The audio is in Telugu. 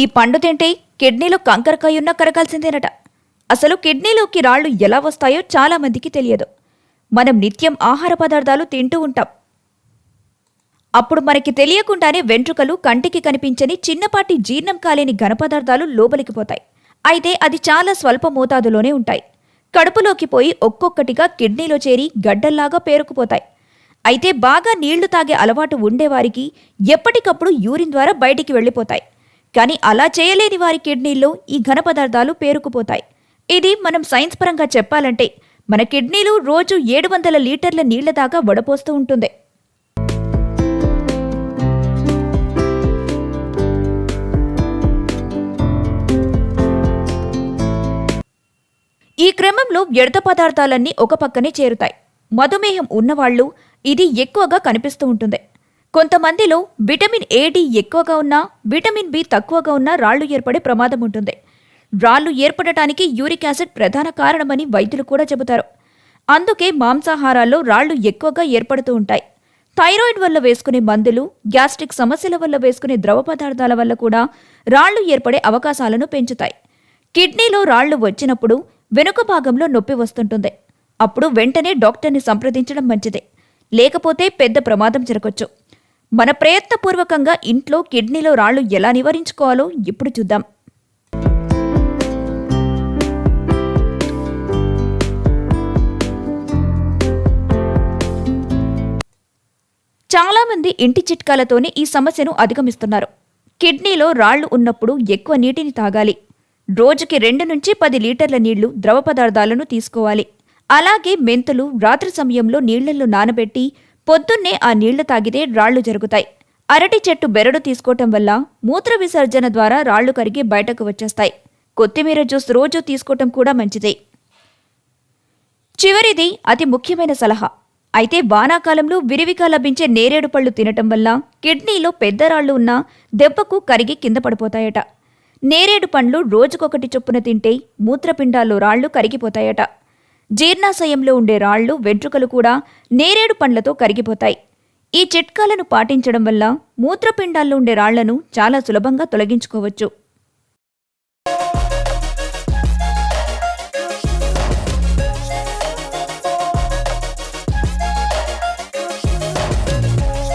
ఈ పండు తింటే కిడ్నీలో కంకరకాయున్నా కరగాల్సిందేనట. అసలు కిడ్నీలోకి రాళ్ళు ఎలా వస్తాయో చాలామందికి తెలియదు. మనం నిత్యం ఆహార పదార్థాలు తింటూ ఉంటాం. అప్పుడు మనకి తెలియకుండానే వెంట్రుకలు కంటికి కనిపించని చిన్నపాటి జీర్ణం కాలేని ఘనపదార్థాలు లోపలికి పోతాయి. అయితే అది చాలా స్వల్ప మోతాదులోనే ఉంటాయి. కడుపులోకి పోయి ఒక్కొక్కటిగా కిడ్నీలో చేరి గడ్డల్లాగా పేరుకుపోతాయి. అయితే బాగా నీళ్ళు తాగే అలవాటు ఉండేవారికి ఎప్పటికప్పుడు యూరిన్ ద్వారా బయటికి వెళ్ళిపోతాయి. కానీ అలా చేయలేని వారి కిడ్నీల్లో ఈ ఘన పదార్థాలు పేరుకుపోతాయి. ఇది మనం సైన్స్ పరంగా చెప్పాలంటే మన కిడ్నీలు రోజు ఏడు వందల లీటర్ల నీళ్ళ దాకా వడపోస్తూ ఉంటుంది. ఈ క్రమంలో వ్యర్థ పదార్థాలన్నీ ఒక పక్కనే చేరుతాయి. మధుమేహం ఉన్నవాళ్ళు ఇది ఎక్కువగా కనిపిస్తూ ఉంటుంది. కొంతమందిలో విటమిన్ ఏ డి ఎక్కువగా ఉన్నా విటమిన్ బి తక్కువగా ఉన్నా రాళ్ళు ఏర్పడే ప్రమాదం ఉంటుంది. రాళ్ళు ఏర్పడటానికి యూరిక్ యాసిడ్ ప్రధాన కారణమని వైద్యులు కూడా చెబుతారు. అందుకే మాంసాహారాల్లో రాళ్ళు ఎక్కువగా ఏర్పడుతూ ఉంటాయి. థైరాయిడ్ వల్ల వేసుకునే మందులు గ్యాస్ట్రిక్ సమస్యల వల్ల వేసుకునే ద్రవ పదార్థాల వల్ల కూడా రాళ్ళు ఏర్పడే అవకాశాలను పెంచుతాయి. కిడ్నీలో రాళ్ళు వచ్చినప్పుడు వెనుక భాగంలో నొప్పి వస్తుంటుంది. అప్పుడు వెంటనే డాక్టర్ని సంప్రదించడం మంచిదే. లేకపోతే పెద్ద ప్రమాదం జరగచ్చు. మన ప్రయత్నపూర్వకంగా ఇంట్లో కిడ్నీలో రాళ్ళు ఎలా నివారించుకోవాలో ఇప్పుడు చూద్దాం. చాలామంది ఇంటి చిట్కాలతోనే ఈ సమస్యను అధిగమిస్తున్నారు. కిడ్నీలో రాళ్ళు ఉన్నప్పుడు ఎక్కువ నీటిని తాగాలి. రోజుకి రెండు నుంచి పది లీటర్ల నీళ్ళు ద్రవ పదార్థాలను తీసుకోవాలి. అలాగే మెంతులు రాత్రి సమయంలో నీళ్ళలో నానబెట్టి పొద్దున్నే ఆ నీళ్ళు తాగితే రాళ్ళు జరుగుతాయి. అరటి చెట్టు బెరడు తీసుకోవటం వల్ల మూత్ర విసర్జన ద్వారా రాళ్ళు కరిగి బయటకు వచ్చేస్తాయి. కొత్తిమీర జ్యూస్ రోజు తీసుకోవటం కూడా మంచిదే. చివరిది అతి ముఖ్యమైన సలహా. అయితే వానాకాలంలో విరివిగా లభించే నేరేడు పళ్ళు తినటం వల్ల కిడ్నీలో పెద్ద రాళ్ళు ఉన్నా దెబ్బకు కరిగి కింద పడిపోతాయట. నేరేడు పండ్లు రోజుకొకటి చొప్పున తింటే మూత్రపిండాల్లో రాళ్ళు కరిగిపోతాయట. జీర్ణాశయంలో ఉండే రాళ్ళు వెంట్రుకలు కూడా నేరేడు పండ్లతో కరిగిపోతాయి. ఈ చిట్కాలను పాటించడం వల్ల మూత్రపిండాల్లో ఉండే రాళ్ళను చాలా సులభంగా తొలగించుకోవచ్చు.